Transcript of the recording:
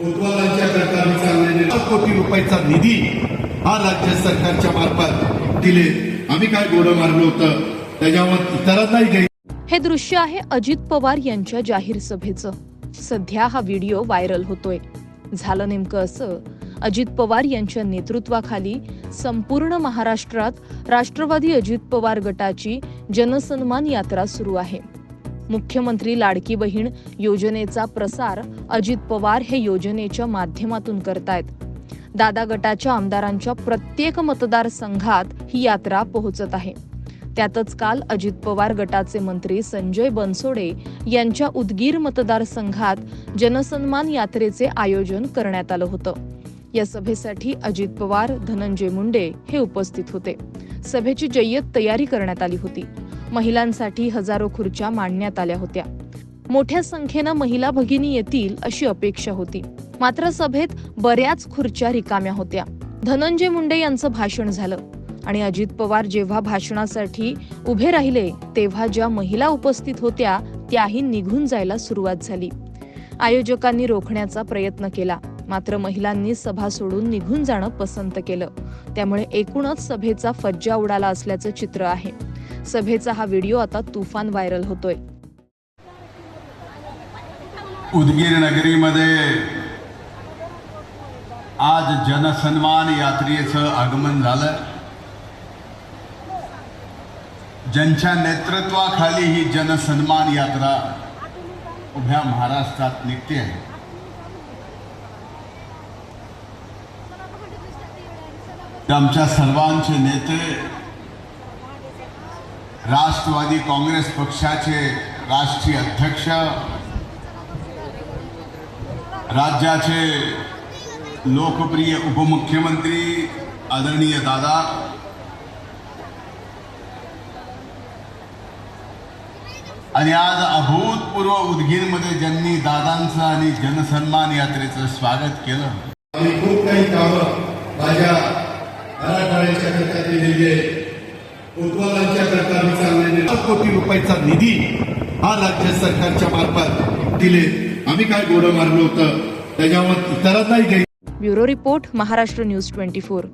उज्ज्वलांच्या प्रकारे चाललेले लाख कोटी रुपयाचा निधी हा राज्य सरकारच्या मार्फत दिले. आम्ही काय गोडं मारलं होतं? त्याच्यावर इतरांनाही घ्यायचं हे दृश्य आहे अजित पवार यांच्या जाहीर सभेचं. सध्या हा व्हिडिओ व्हायरल होतोय. झालं नेमकं असं अजित पवार यांच्या नेतृत्वाखाली संपूर्ण महाराष्ट्रात राष्ट्रवादी अजित पवार गटाची जनसन्मान यात्रा सुरू आहे. मुख्यमंत्री लाडकी बहीण योजनेचा प्रसार अजित पवार हे योजनेच्या माध्यमातून करतायत. दादा गटाच्या आमदारांच्या प्रत्येक मतदारसंघात ही यात्रा पोहोचत आहे. त्यातच काल अजित पवार गटाचे मंत्री संजय बनसोडे यांच्या उदगीर मतदारसंघात जनसन्मान यात्रेचे आयोजन करण्यात आलं होतं. या सभेसाठी अजित पवार धनंजय मुंडे हे उपस्थित होते. सभेची जय्यत तयारी करण्यात आली होती. महिलांसाठी हजारो खुर्च्या मांडण्यात आल्या होत्या. मोठ्या संख्येनं महिला भगिनी येतील अशी अपेक्षा होती. मात्र सभेत बऱ्याच खुर्च्या रिकाम्या होत्या. धनंजय मुंडे यांचं भाषण झालं. आणि अजित पवार जेव्हा भाषणासाठी उभे राहिले तेव्हा ज्या महिला उपस्थित होत्या त्याही निघून जायला सुरुवात झाली. आयोजकांनी रोखण्याचा प्रयत्न केला. मात्र महिलांनी सभा सोडून निघून जाणं पसंत केलं. त्यामुळे एकूणच सभेचा फज्जा उडाला असल्याचं चित्र आहे. सभेचा हा व्हिडिओ आता तुफान व्हायरल होतोय. उदगीर नगरीमध्ये आज जनसन्मान यात्रेचं आगमन झालं. ज्यांच्या नेतृत्वाखाली ही जनसन्मान यात्रा उभ्या महाराष्ट्रात निघते आहे. आमच्या सर्वांचे नेते राष्ट्रवादी काँग्रेस पक्षाचे राष्ट्रीय अध्यक्ष राज्याचे लोकप्रिय उपमुख्यमंत्री आदरणीय दादा आणि आज अभूतपूर्व उदगीरमध्ये ज्यांनी दादांचं आणि जनसन्मान यात्रेचं स्वागत केलं. आम्ही खूप काही कामं माझ्या मराठवाड्याच्या करता आहे उज्ज्वलांच्या करता चाललेले लाख कोटी रुपयाचा निधी हा राज्य सरकारच्या मार्फत दिले. आम्ही काय गोडं मारलं होतं? त्याच्यावर इतरांनाही bureau report Maharashtra news twenty four.